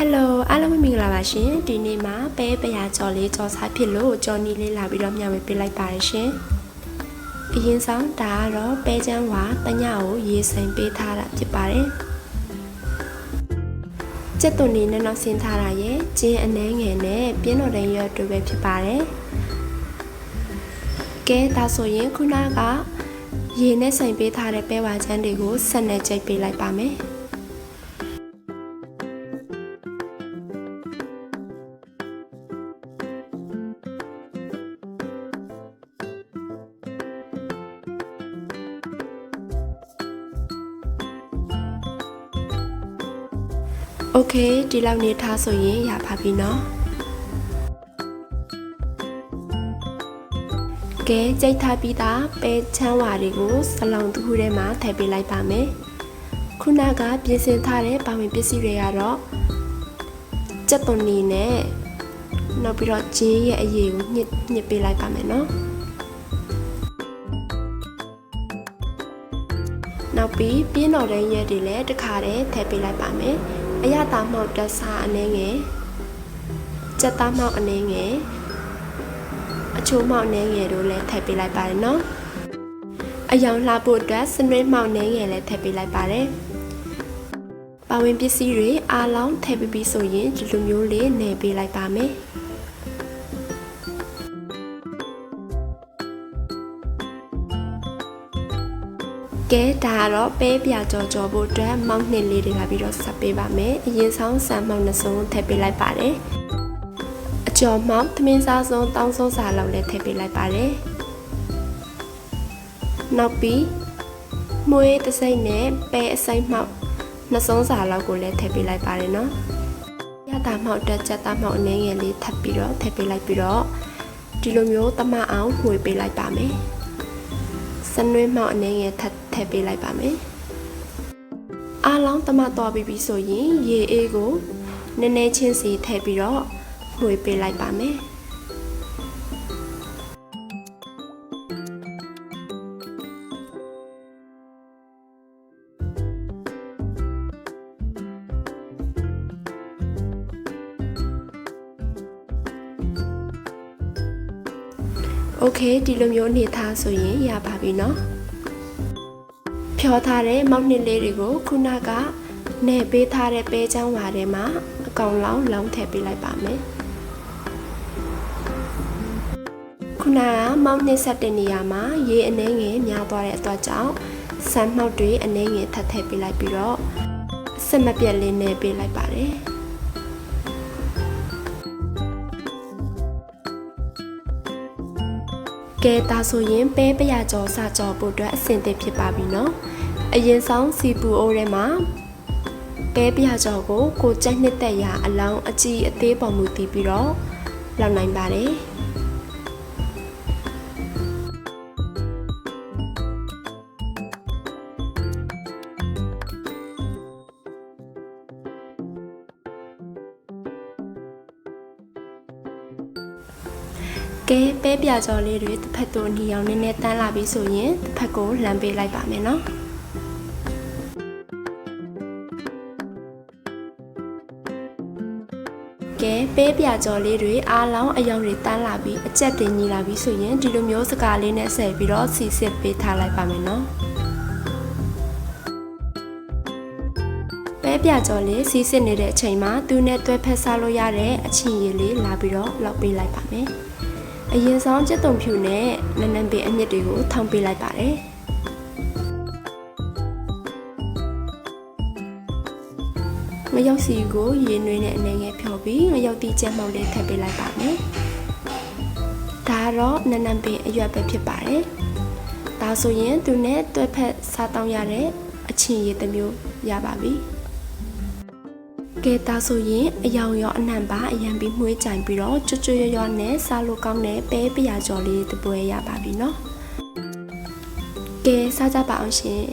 ဟယ်လိုအားလုံးပဲမင်္ဂလာပါရှင်ဒီနေ့မှာပဲပရာကြော်လေးကြော်စားဖြစ်လို့ကြော်နီလေးလာပြီးတော့မျှဝေပေးလိုက်ပါတယ်ရှင်အရင်ဆုံးဒါကတော့ပဲချမ်းဝါတညကိုရေစိမ်ပေးထားတာဖြစ်ပါတယ်ကျက်သွန်နေနဲ့နောက်ဆင်းထားတာရဲ့ကျင်းအနှဲငယ်နဲ့ပြင်းတော်တဲ့ရွက်တွေပဲဖြစ်ပါတယ်ကဲဒါဆိုရင်ခုနကရေနဲ့စိမ်ပေးထားတဲ့ပဲဝါချမ်းတွေကိုဆက်နဲ့ကြိတ်ပေးလိုက်ပါမယ် ။ Okay ဒီလောက်နေထားဆိုရင်ရပါပြီနော်။ကဲကြိုက်ထားပြီးသားပဲချမ်းဝါတွေကိုစလောင်တစ်ခုထဲမှာထည့်ပေးလိုက်ပါမယ်။ခုနကပြင်ဆင်ထားတဲ့ပါဝင်ပစ္စည်းတွေကတော့ကြက်သွန်နီနဲ့နောက်ပြီးတော့ဂျင်းရဲ့အရည်ကိုညှစ်ညှစ်ပေးလိုက်ပါမယ်နော်။နောက်ပြီးပြင်းတော်တဲ့ရက်တွေလည်းတခါတည်းထည့်ပေးလိုက်ပါမယ်။ အရသာမောက်တက်စားအနေငယ်ကြက်သားမောက်အနေငယ်အချိုးမောက်အနေငယ်တို့လည်းထည့်ပေးလိုက်ပါတယ်နော်အယောင်လှဖို့အတွက်စနွေးမောက်အနေငယ်လည်းထည့်ပေးလိုက်ပါတယ်ပါဝင်ပစ္စည်းတွေအားလုံးထည့်ပြီးပြီဆိုရင်ဒီလိုမျိုးလေးနေပေးလိုက်ပါမယ် ကဲဒါကတော့ပဲပြကြော်ကြော်ဖို့အတွက်မောက်နှစ်လေးတွေလာပြီးတော့ဆက်ပေးပါမယ်အရင်ဆုံးဆန်မောက်နှစ်စုံထည့်ပေးလိုက်ပါတယ်အကျော်မောက်သမင်းစားစုံတောင်းစုံစာလောက်လည်းထည့်ပေးလိုက်ပါတယ်နောက်ပြီးမွေးတစိမ့်နဲ့ပဲအစိမ့်မောက်နှစ်စုံစာလောက်ကိုလည်းထည့်ပေးလိုက်ပါတယ်နော်ရတာမောက်တက်ချက်သားမောက်အနေငယ်လေးထပ်ပြီးတော့ထည့်ပေးလိုက်ပြီးတော့ဒီလိုမျိုးတမအောင်မှွေပေးလိုက်ပါမယ် စနွေးမောက်အနေငယ်ထပ်ထည့်ပေးလိုက်ပါမယ်အားလုံးတမတော်ပြီးပြီဆိုရင်ရေအေးကိုနည်းနည်းချင်းစီထည့်ပြီးတော့မှွေပေးလိုက်ပါမယ် โอเคဒီလိုမျိုးအနေထားဆိုရင်ရပါပြီเนาะဖြောထားတဲ့မောက်နှစ်လေးတွေကိုခုနကနေပေးထားတဲ့ပဲချောင်းဝါထဲမှာအကောင်လောင်းလောင်းထည့်ပေးလိုက်ပါမယ်ခုနကမောက်နှစ်ဆက်တဲ့နေရာမှာရေအနှဲငယ်များသွားတဲ့အတွက်ကြောင့်ဆန်မှောက်တွေအနှဲငယ်ထပ်ထည့်ပေးလိုက်ပြီးတော့အစမပြတ်လေးနဲ့ပေးလိုက်ပါတယ် ကဲဒါဆိုရင်ပဲပရကြောစကြောပို့အတွက်အဆင်သင့်ဖြစ်ပါပြီနော်အရင်ဆုံးစီပူအိုးထဲမှာပဲပရကြောကိုကိုကြိုက်နှစ်သက်ရာအလောင်းအကြည့်အသေးပေါ်မူတည်ပြီးတော့လောက်နိုင်ပါတယ် ကဲပဲပြကြော်လေးတွေတစ်ဖက်သို့အနီအောင်နည်းနည်းတန်းလာပြီဆိုရင်တစ်ဖက်ကိုလှမ်းပေးလိုက်ပါမယ်နော်ကဲပဲပြကြော်လေးတွေအားလုံးအယောင်တွေတန်းလာပြီးအကြက်တင်ကြီးလာပြီးဆိုရင်ဒီလိုမျိုးစကားလေးနဲ့ဆက်ပြီးတော့စီစစ်ပေးထားလိုက်ပါမယ်နော်ပဲပြကြော်လေးစီစစ်နေတဲ့အချိန်မှာသူနဲ့တွဲဖက်စားလို့ရတဲ့အချင်းရည်လေးလာပြီးတော့လောက်ပေးလိုက်ပါမယ် အရင်ဆုံးကျက်သွန်ဖြူနဲ့နနံပေအမြင့်တွေကိုထောင်ပေးလိုက်ပါတယ်ငရုတ်စီကိုရေနွေးနဲ့အနေငယ်ဖြော်ပြီးငရုတ်တီကျက်မောက်လေးထည့်ပေးလိုက်ပါမယ်ဒါတော့နနံပေအရွက်ပဲဖြစ်ပါတယ်ဒါဆိုရင်သူနဲ့တွဲဖက်စားတောင်းရတဲ့အချင်းရည်တစ်မျိုးရပါပြီ ကဲဒါဆိုရင်အယောင်ရောအနှံပါအရန်ပြီးမှုေးကြိုင်ပြီးတော့ကျွတ်ကျွတ်ရောနဲ့စားလို့ကောင်းတဲ့ပဲပရာကျော်လေးတပွဲရပါပြီနော်ကဲစားကြပါအောင်ရှင်